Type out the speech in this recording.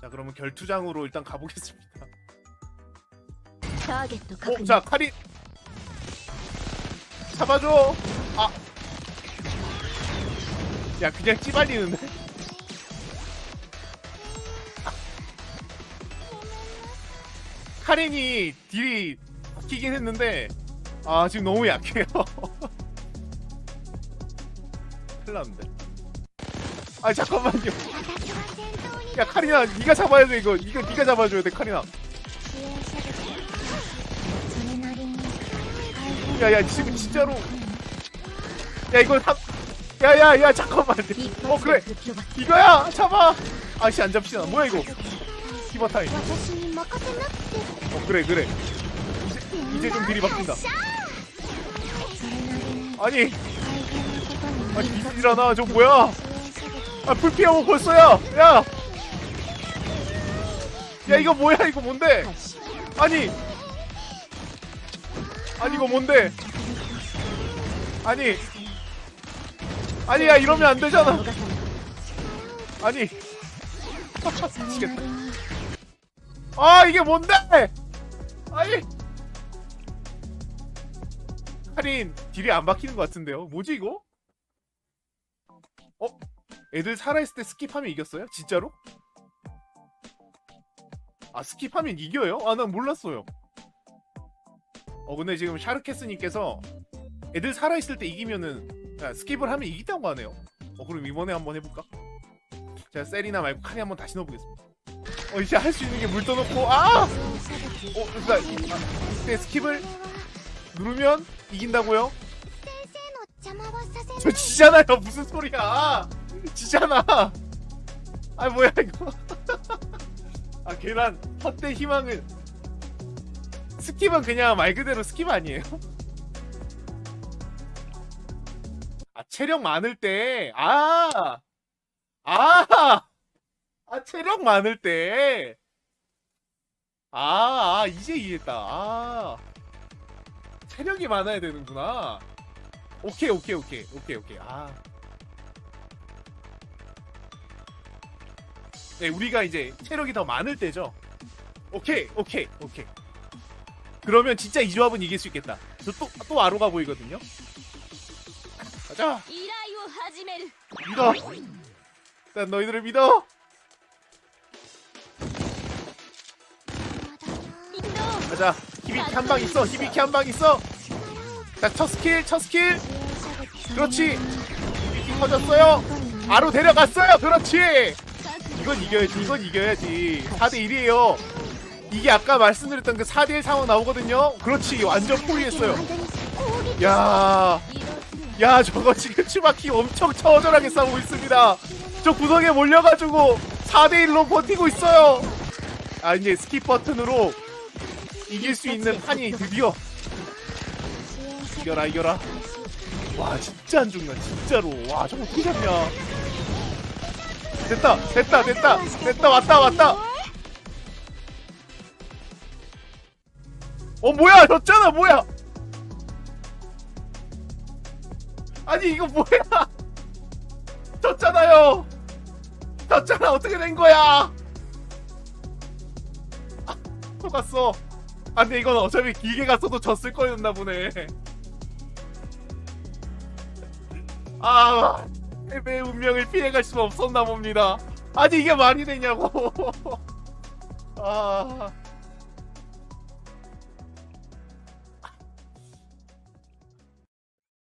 자 그러면 결투장으로 일단 가보겠습니다. 어, 자 카린 잡아줘. 아, 야 그냥 찌발리는데. 카린이 딜이 바뀌긴 했는데 아 지금 너무 약해요. 큰일 났는데. 아 잠깐만요. 야 카리나 네가 잡아야 돼 이거. 이거 네가 잡아줘야 돼 카리나. 야야 지금 진짜로. 야 이거 삼 야야야 잠깐만. 어 그래. 이거야. 잡아. 아씨 안 잡히잖아. 뭐야 이거? 키버 타임. 어 그래 그래. 이제, 이제 좀 길이 바뀐다. 아니. 아니 기술이라나 저 뭐야? 아 불피하고 벌써야. 야. 야 이거 뭐야 이거 뭔데? 아니 아니 이거 뭔데? 아니 아니 야 이러면 안 되잖아. 아니 미치겠다. 아 이게 뭔데? 아니 할인 딜이 안 바뀌는 것 같은데요. 뭐지 이거? 어? 애들 살아있을 때 스킵하면 이겼어요? 진짜로? 아 스킵하면 이겨요? 아 난 몰랐어요 어 근데 지금 샤르케스님께서 애들 살아있을 때 이기면은 아, 스킵을 하면 이기다고 하네요 어 그럼 이번에 한번 해볼까? 제가 세리나 말고 칸에 한번 다시 넣어보겠습니다 어 이제 할 수 있는 게 물 떠놓고 아! 어 그니까 이때 스킵을 누르면 이긴다고요? 저 지잖아요 무슨 소리야 지잖아 아 뭐야 이거 아 계란 헛된 희망을. 스킵은 그냥 말 그대로 스킵 아니에요? 아 체력 많을 때아아! 아, 아 체력 많을 때. 아, 아 이제 이해했다. 아. 체력이 많아야 되는구나. 오케이 오케이 오케이. 오케이 오케이. 아. 네, 우리가 이제 체력이 더 많을 때죠. 오케이, 오케이, 오케이. 그러면 진짜 이 조합은 이길 수 있겠다. 저 또, 또 아로가 보이거든요. 가자! 믿어! 난 너희들을 믿어! 가자! 히비키 한 방 있어! 히비키 한 방 있어! 자, 첫 스킬! 첫 스킬! 그렇지! 히비키 터졌어요! 아로 데려갔어요! 그렇지! 이건 이겨야지 이건 이겨야지. 4대1이에요. 이게 아까 말씀드렸던 그 4대1 상황 나오거든요? 그렇지 완전 포위했어요. 야, 야 저거 지금 추바키 엄청 처절하게 싸우고 있습니다. 저 구석에 몰려가지고 4대1로 버티고 있어요. 아 이제 스킵 버튼으로 이길 수 있는 판이 드디어 이겨라 이겨라. 와 진짜 안 죽나 진짜로. 와 저거 어떻게 잡냐. 됐다 됐다 됐다 됐다 왔다 왔다. 어 뭐야 졌잖아 뭐야. 아니 이거 뭐야? 졌잖아요. 졌잖아 어떻게 된 거야? 아, 속았어. 아 근데 이건 어차피 길게 갔어도 졌을 거였나 보네. 아 패배의 운명을 피해갈 수 없었나 봅니다. 아니 이게 말이 되냐고. 아